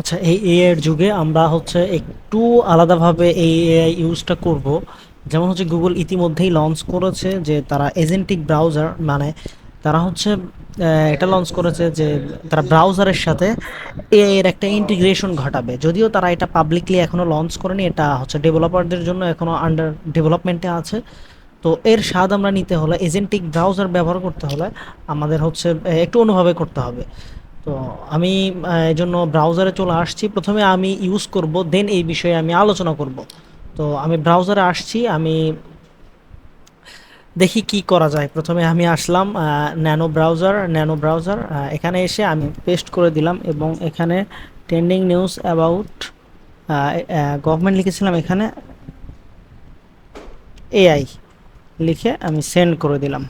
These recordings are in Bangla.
আচ্ছা এই এআই এর যুগে আমরা হচ্ছে একটু আলাদাভাবে এই এআই ইউজটা করব। যেমন হচ্ছে গুগল ইতিমধ্যেই লঞ্চ করেছে যে তারা এজেন্টিক ব্রাউজার মানে তারা হচ্ছে এটা লঞ্চ করেছে যে তারা ব্রাউজারের সাথে এর একটা ইন্টিগ্রেশন ঘটাবে। যদিও তারা এটা পাবলিকলি এখনও লঞ্চ করেনি, এটা হচ্ছে ডেভেলপারদের জন্য এখনও আন্ডার ডেভেলপমেন্টে আছে। তো এর স্বাদ আমরা নিতে হলে এজেন্টিক ব্রাউজার ব্যবহার করতে হলে আমাদের হচ্ছে একটু অনুভবে করতে হবে। তো আমি জন্য ব্রাউজারে চলে আসছি। প্রথমে আমি ইউজ করব দেন এই বিষয়ে আমি আলোচনা করব। তো আমি ব্রাউজারে আসছি, আমি দেখি কি করা যায়। প্রথমে আমি আসলাম ন্যানো ব্রাউজার ন্যানো ব্রাউজার এখানে এসে আমি পেস্ট করে দিলাম এবং এখানে ট্রেন্ডিং নিউজ অ্যাবাউট গভর্নমেন্ট লিখেছিলাম এখানে এআই লিখে আমি সেন্ড করে দিলাম।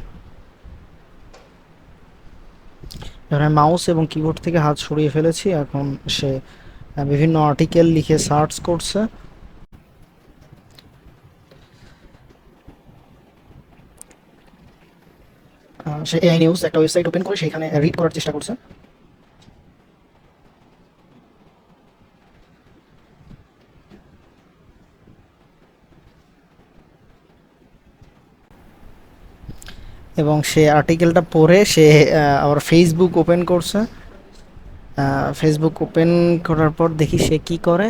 এখানে মাউস এবং কিবোর্ড থেকে হাত সরিয়ে ফেলেছি, এখন সে বিভিন্ন আর্টিকেল লিখে সার্চ করছে। সে এআই নিউজ একটা ওয়েবসাইট ওপেন করে সেখানে রিড করার চেষ্টা করছে। এবং সে আর্টিকেলটা পড়ে সে আবার ফেসবুক ওপেন করছে। ফেসবুক ওপেন করার পর দেখি সে কি করে।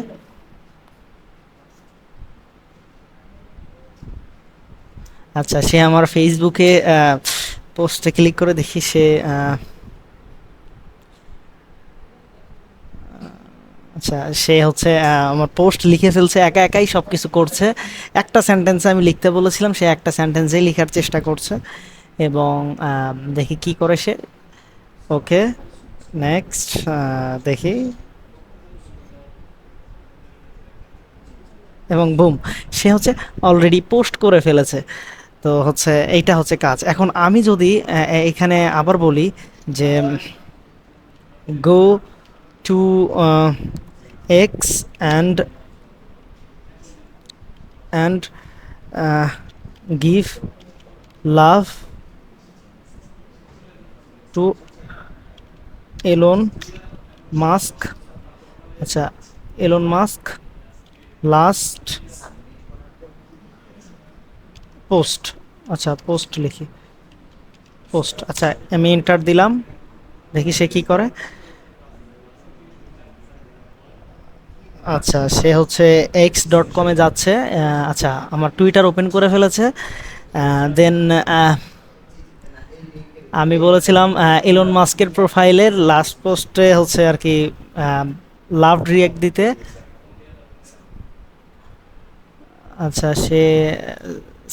আচ্ছা সে আমার ফেসবুকে পোস্টে ক্লিক করে দেখি সে আচ্ছা সে হচ্ছে আমার পোস্ট লিখে ফেলছে, একা একাই সব কিছু করছে। একটা সেন্টেন্সে আমি লিখতে বলেছিলাম, সে একটা সেন্টেন্সেই লেখার চেষ্টা করছে। এবং দেখি কি করে সে। ওকে, নেক্সট দেখি। এবং বুম, সে হচ্ছে অলরেডি পোস্ট করে ফেলেছে। তো হচ্ছে, এইটা হচ্ছে কাজ। এখন আমি যদি এখানে আবার বলি যে, go to X and and give love to Elon Musk আচ্ছা এলন মাস্ক, লাস্ট পোস্ট আচ্ছা পোস্ট লিখি, পোস্ট আচ্ছা আমি এন্টার দিলাম, দেখি সে কি করে। আচ্ছা সে হচ্ছে এক্স ডট কমে যাচ্ছে আচ্ছা আমার টুইটার ওপেন করে ফেলেছে দেন আমি বলেছিলাম এলন মাস্কের প্রোফাইলের লাস্ট পোস্টে হচ্ছে আর কি লাভ রিয়াক্ট দিতে। আচ্ছা সে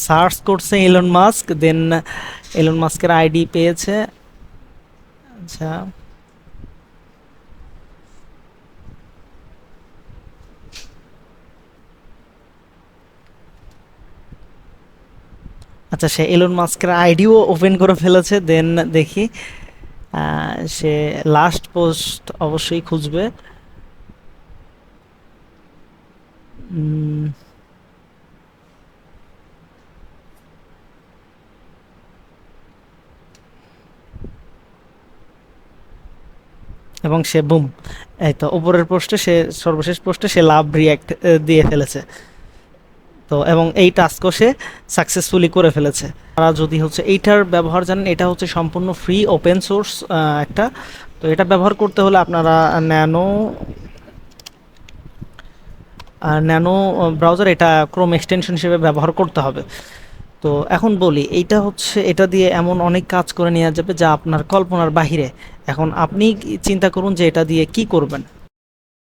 সার্চ করছে এলন মাস্ক দেন এলন মাস্কের আইডি পেয়েছে। আচ্ছা। আচ্ছা সে এলন মাস্কের আইডিও ওপেন করে ফেলেছে দেন দেখি সে লাস্ট পোস্ট অবশ্যই খুঁজবে। এবং সে বুম এই তো উপরের পোস্টে সে, সর্বশেষ পোস্টে সে লাভ রিয়াক্ট দিয়ে ফেলেছে। তো, এবং এই টাস্কও সে সাকসেসফুলি করে ফেলেছে। তারা যদি হচ্ছে এইটার ব্যবহার জানেন, এটা হচ্ছে সম্পূর্ণ ফ্রি ওপেন সোর্স একটা। তো এটা ব্যবহার করতে হলে আপনারা ন্যানো ন্যানো ব্রাউজার এটা ক্রোম এক্সটেনশন হিসেবে ব্যবহার করতে হবে। তো এখন বলি, এইটা হচ্ছে, এটা দিয়ে এমন অনেক কাজ করে নেওয়া যাবে যা আপনার কল্পনার বাহিরে। এখন আপনি চিন্তা করুন যে এটা দিয়ে কি করবেন।